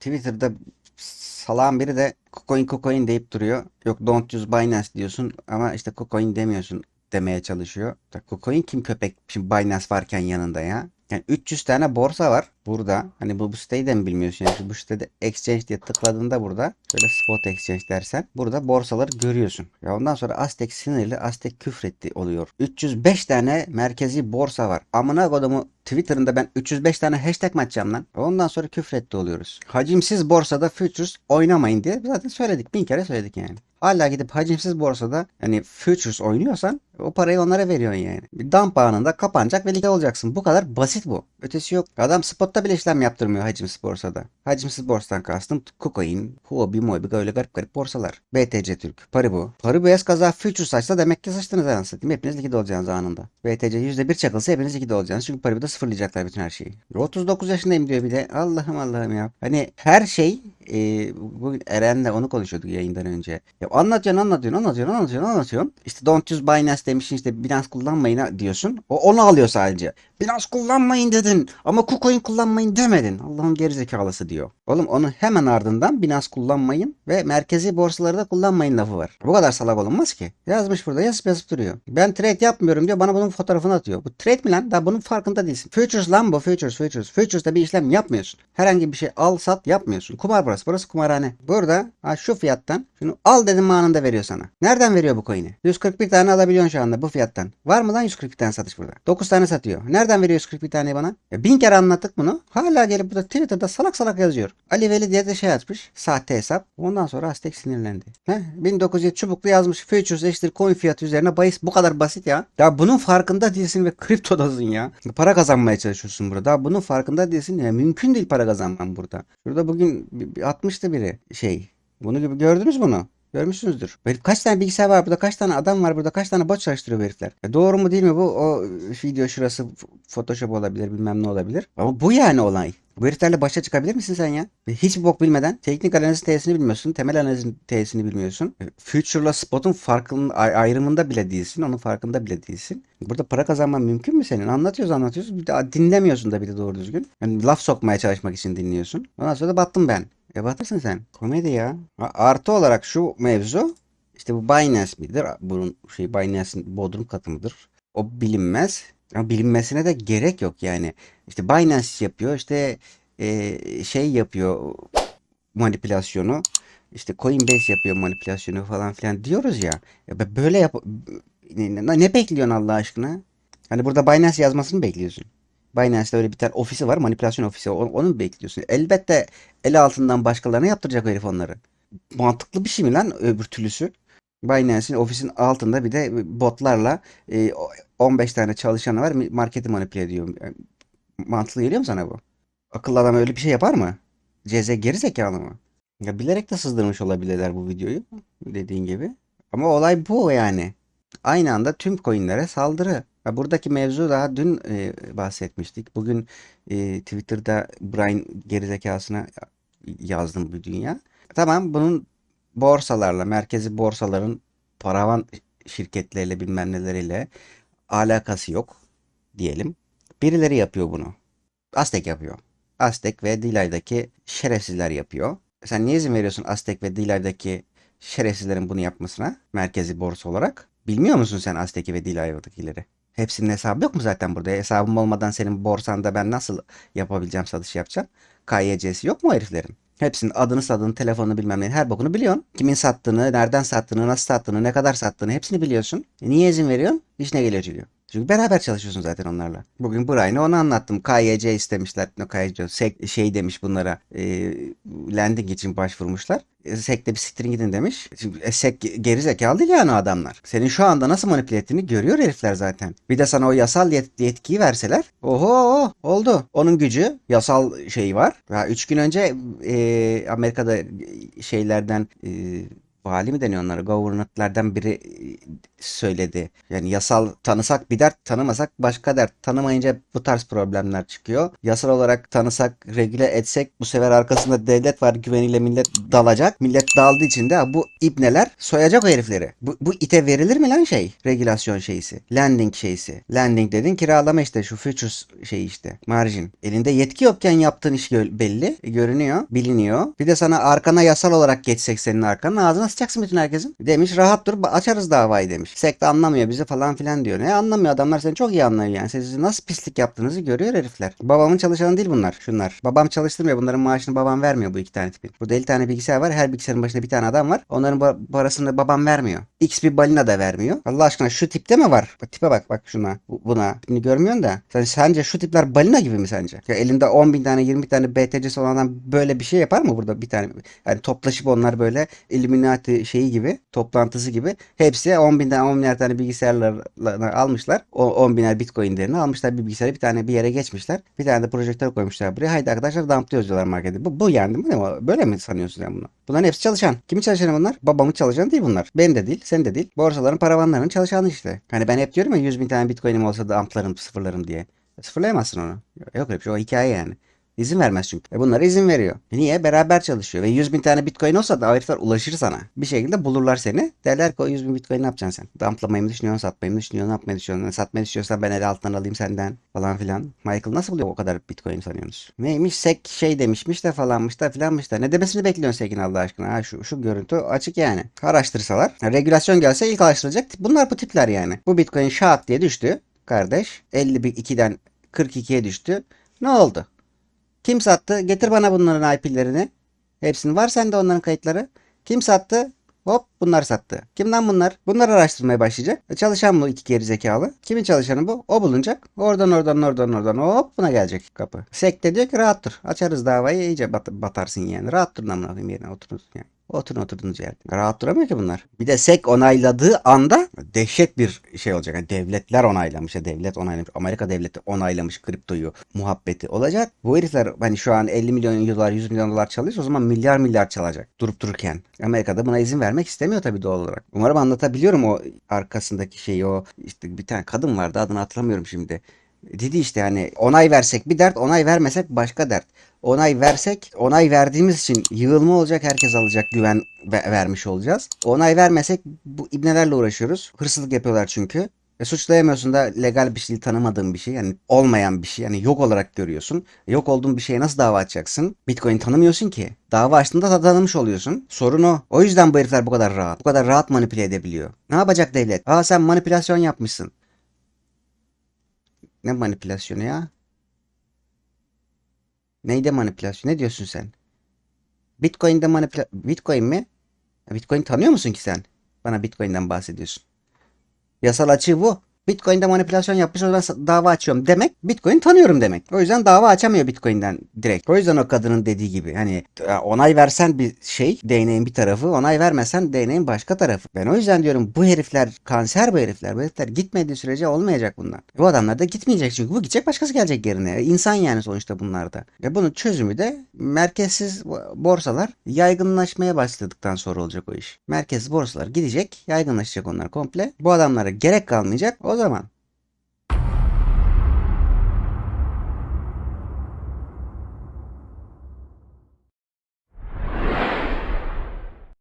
Twitter'da salağın biri de Kucoin Kucoin deyip duruyor. Yok don't use Binance diyorsun ama işte Kucoin demiyorsun demeye çalışıyor. Kucoin kim köpek şimdi Binance varken yanında ya. Yani 300 tane borsa var burada. Hani bu, bu siteyi de mi bilmiyorsun? Yani bu sitede exchange diye tıkladığında burada şöyle spot exchange dersen burada borsaları görüyorsun. Ya ondan sonra Aztek sinirli Aztek küfretti oluyor. 305 tane merkezi borsa var. Amına kodumu Twitter'ında ben 305 tane hashtag mi atacağım lan? Ondan sonra küfretti oluyoruz. Hacimsiz borsada futures oynamayın diye zaten söyledik. Bin kere söyledik yani. Hala gidip hacimsiz borsada hani futures oynuyorsan o parayı onlara veriyorsun yani. Bir dump anında kapanacak ve ligde olacaksın. Bu kadar basit bu. Ötesi yok. Adam spotta bile işlem yaptırmıyor hacimsiz borsada. Hacimsiz borsadan kastım Kucoin, Huobi, Mobi öyle garip garip borsalar. BTC Türk, Paribu. Paribu kaza futures açsa demek ki sıçtınız anasını satayım. Hepiniz ligde olacaksınız anında. BTC %1 çakılsa hepiniz ligde olacaksınız. Çünkü Paribu'da sıfırlayacaklar bütün her şeyi. 39 yaşındayım diyor bir de. Allah'ım Allah'ım ya. Hani her şey e, bugün Eren'le onu konuşuyorduk yayından önce. Ya anlatıyorsun anlatıyorsun anlatıyorsun anlatıyorsun anlatıyorsun. İşte don't use Binance demişsin işte Binance kullanmayın diyorsun. O onu alıyor sadece. Binance kullanmayın dedin ama KuCoin kullanmayın demedin. Allah'ın gerizekalısı diyor. Oğlum onun hemen ardından Binance kullanmayın ve merkezi borsaları da kullanmayın lafı var. Bu kadar salak olunmaz ki. Yazmış burada yazıp yazıp duruyor. Ben trade yapmıyorum diyor bana bunun fotoğrafını atıyor. Bu trade mi lan? Daha bunun farkında değilsin. Futures lan bu futures futures. Futures'ta bir işlem yapmıyorsun. Herhangi bir şey al sat yapmıyorsun. Kumar burası. Burası kumarhane. Burada ha, şu fiyattan şunu al dedim anında veriyor sana. Nereden veriyor bu coin'i? 141 tane alabiliyorsun şu anda bu fiyattan. Var mı lan 141 tane satış burada? 9 tane satıyor. Nereden veriyor 141 taneyi bana? Ya bin kere anlattık bunu. Hala gelip burada Twitter'da salak salak yazıyor. Ali Veli diye de şey atmış. Sahte hesap. Ondan sonra Aztek sinirlendi. Heh, 1907 çubuklu yazmış. Futures eşittir coin fiyatı üzerine bahis bu kadar basit ya. Ya bunun farkında değilsin ve kriptodasın ya. Para kazanmaya çalışıyorsun burada. Bunun farkında değilsin ya. Mümkün değil para kazanmam burada. Şurada bugün bir atmıştı biri şey. Bunu gibi gördünüz bunu. Görmüşsünüzdür. Kaç tane bilgisayar var burada, kaç tane adam var burada, kaç tane bot çalıştırıyor herifler. E doğru mu değil mi bu? O video şurası Photoshop olabilir, bilmem ne olabilir. Ama bu yani olay. Bu heriflerle başa çıkabilir misin sen ya? Ve Hiçbir bok bilmeden teknik analizin T'sini bilmiyorsun, temel analizin T'sini bilmiyorsun. E, Future'la Spot'un farkının ay- ayrımında bile değilsin, onun farkında bile değilsin. Burada para kazanman mümkün mü senin? Anlatıyoruz anlatıyoruz. Bir de dinlemiyorsun da bir de doğru düzgün. Yani laf sokmaya çalışmak için dinliyorsun. Ondan sonra da battım ben. E batırsın sen. Komedi ya. Artı olarak şu mevzu işte bu Binance midir? Bunun şey Binance'in bodrum katı mıdır? O bilinmez. Ama bilinmesine de gerek yok yani. İşte Binance yapıyor işte e, şey yapıyor manipülasyonu. İşte Coinbase yapıyor manipülasyonu falan filan diyoruz ya. Ya böyle yap ne- ne bekliyorsun Allah aşkına? Hani burada Binance yazmasını bekliyorsun. Binance'de öyle bir tane ofisi var. Manipülasyon ofisi. Onu, onu mu bekliyorsun? Elbette el altından başkalarına yaptıracak herif onları. Mantıklı bir şey mi lan öbür türlüsü? Binance'in ofisin altında bir de botlarla e, o- 15 tane çalışanı var. Marketi manipüle ediyor. Yani Mantıklı geliyor mu sana bu? Akıllı adam öyle bir şey yapar mı? CZ geri zekalı mı? Ya bilerek de sızdırmış olabilirler bu videoyu. Dediğin gibi. Ama olay bu yani. Aynı anda tüm coinlere saldırı. Buradaki mevzu daha dün e, bahsetmiştik. Bugün e, Twitter'da Brian gerizekasına yazdım bu dünya. Tamam bunun borsalarla, merkezi borsaların paravan şirketleriyle bilmem neleriyle alakası yok diyelim. Birileri yapıyor bunu. Aztek yapıyor. Aztek ve Dilay'daki şerefsizler yapıyor. Sen niye izin veriyorsun Aztek ve Dilay'daki şerefsizlerin bunu yapmasına merkezi borsa olarak? Bilmiyor musun sen Aztek'i ve Dilay'dakileri? Hepsinin hesabı yok mu zaten burada? Hesabım olmadan senin borsanda ben nasıl yapabileceğim satış yapacağım? KYC'si yok mu heriflerin? Hepsinin adını, adını, telefonunu bilmem ne her bokunu biliyorsun. Kimin sattığını, nereden sattığını, nasıl sattığını, ne kadar sattığını hepsini biliyorsun. E niye izin veriyorsun? İşine geliyor çünkü. Çünkü beraber çalışıyorsun zaten onlarla. Bugün Brian'a onu anlattım. KYC istemişler. No, KYC, SEC şey demiş bunlara. E, landing için başvurmuşlar. E, SEC de bir siktirin gidin demiş. Şimdi e, SEC geri zekalı değil yani adamlar. Senin şu anda nasıl manipüle ettiğini görüyor herifler zaten. Bir de sana o yasal yet- yetkiyi verseler. Oho oldu. Onun gücü yasal şey var. Ya 3 gün önce e, Amerika'da şeylerden e, vali mi deniyor onlara? Government'lerden biri e, söyledi. Yani yasal tanısak bir dert, tanımasak başka dert. Tanımayınca bu tarz problemler çıkıyor. Yasal olarak tanısak, regüle etsek bu sefer arkasında devlet var güveniyle millet dalacak. Millet daldığı için de bu ibneler soyacak o herifleri. Bu, bu ite verilir mi lan şey? Regülasyon şeysi. Landing şeysi. Landing dedin kiralama işte şu futures şey işte. Margin. Elinde yetki yokken yaptığın iş belli. Görünüyor. Biliniyor. Bir de sana arkana yasal olarak geçsek senin arkana ağzına sıçacaksın bütün herkesin. Demiş rahat dur açarız davayı demiş. Sek de anlamıyor bizi falan filan diyor. Ne anlamıyor adamlar seni çok iyi anlıyor yani. Siz nasıl pislik yaptığınızı görüyor herifler. Babamın çalışanı değil bunlar. Şunlar. Babam çalıştırmıyor. Bunların maaşını babam vermiyor bu iki tane tipin. Burada 50 tane bilgisayar var. Her bilgisayarın başında bir tane adam var. Onların parasını babam vermiyor. X bir balina da vermiyor. Allah aşkına şu tipte mi var? Bak, tipe bak bak şuna. bu- Buna. Tipini görmüyorsun da. Sen, sence şu tipler balina gibi mi sence? Ya elinde 10 bin tane 20 tane BTC'si olan adam böyle bir şey yapar mı burada bir tane? Yani toplaşıp onlar böyle Illuminati şeyi gibi toplantısı gibi hepsi 10 bin tane 10 milyar tane bilgisayarlarını almışlar. O 10 biner bitcoinlerini almışlar bir bilgisayarı bir tane bir yere geçmişler. Bir tane de projektör koymuşlar buraya. Haydi arkadaşlar dumplıyoruz diyorlar markete. Bu, bu yani değil mi? Böyle mi sanıyorsun sen bunu? Bunların hepsi çalışan. Kimin çalışanı bunlar? Babamın çalışanı değil bunlar. Benim de değil, senin de değil. Borsaların paravanlarının çalışanı işte. Hani ben hep diyorum ya 100 bin tane bitcoinim olsa da amplarım sıfırlarım diye. Sıfırlayamazsın onu. Yok öyle bir şey. O hikaye yani. İzin vermez çünkü. E bunlara izin veriyor. Niye? Beraber çalışıyor. Ve 100 bin tane bitcoin olsa da herifler ulaşır sana. Bir şekilde bulurlar seni. Derler ki o 100 bin bitcoin ne yapacaksın sen? Dumplamayı mı düşünüyorsun? Satmayı mı düşünüyorsun? Ne yapmayı düşünüyorsun? Satmayı düşünüyorsan ben el altından alayım senden falan filan. Michael nasıl buluyor o kadar bitcoin sanıyorsunuz? Neymiş? Sek şey demişmiş de falanmış da filanmış da. Ne demesini bekliyorsun Sek'in Allah aşkına? Ha, şu, şu görüntü açık yani. Araştırsalar. regülasyon gelse ilk araştıracak. Bunlar bu tipler yani. Bu bitcoin şak diye düştü. Kardeş. 52'den 42'ye düştü. Ne oldu? Kim sattı? Getir bana bunların IP'lerini. Hepsinin var sende onların kayıtları. Kim sattı? Hop bunlar sattı. Kimden bunlar? Bunlar araştırmaya başlayacak. E, Çalışan bu iki geri zekalı. Kimin çalışanı bu? O bulunacak. Oradan oradan oradan oradan hop buna gelecek kapı. Sek de diyor ki rahat dur. Açarız davayı iyice bat- batarsın yani. Rahat durun amına koyayım yerine oturun yani. Oturun oturduğunuz yerde. Rahat duramıyor ki bunlar. Bir de SEC onayladığı anda dehşet bir şey olacak. Yani devletler onaylamış. ya devlet onaylamış. Amerika devleti onaylamış kriptoyu muhabbeti olacak. Bu herifler hani şu an 50 milyon dolar 100 milyon dolar çalıyorsa o zaman milyar milyar çalacak. Durup dururken. Amerika'da buna izin vermek istemiyor tabii doğal olarak. Umarım anlatabiliyorum o arkasındaki şeyi o işte bir tane kadın vardı adını hatırlamıyorum şimdi. Dedi işte hani onay versek bir dert, onay vermesek başka dert. Onay versek, onay verdiğimiz için yığılma olacak, herkes alacak, güven ve- vermiş olacağız. Onay vermesek bu ibnelerle uğraşıyoruz. Hırsızlık yapıyorlar çünkü. E, suçlayamıyorsun da legal bir şey, tanımadığın bir şey, yani olmayan bir şey, yani yok olarak görüyorsun. Yok olduğun bir şeye nasıl dava açacaksın? Bitcoin tanımıyorsun ki. Dava açtığında da tanımış oluyorsun. Sorun o. O yüzden bu herifler bu kadar rahat. Bu kadar rahat manipüle edebiliyor. Ne yapacak devlet? Aa sen manipülasyon yapmışsın. Ne manipülasyonu ya? Neyde manipülasyon? Ne diyorsun sen? Bitcoin'de manipüla... Bitcoin mi? Bitcoin tanıyor musun ki sen? Bana Bitcoin'den bahsediyorsun. Yasal açığı bu. Bitcoin'de manipülasyon yapmış o zaman dava açıyorum demek Bitcoin tanıyorum demek. O yüzden dava açamıyor Bitcoin'den direkt. O yüzden o kadının dediği gibi hani onay versen bir şey değneğin bir tarafı onay vermesen değneğin başka tarafı. Ben o yüzden diyorum bu herifler kanser bu herifler. Bu herifler gitmediği sürece olmayacak bunlar. Bu adamlar da gitmeyecek çünkü bu gidecek başkası gelecek yerine. İnsan yani sonuçta bunlar da. Ve bunun çözümü de merkezsiz borsalar yaygınlaşmaya başladıktan sonra olacak o iş. Merkezsiz borsalar gidecek yaygınlaşacak onlar komple. Bu adamlara gerek kalmayacak. O zaman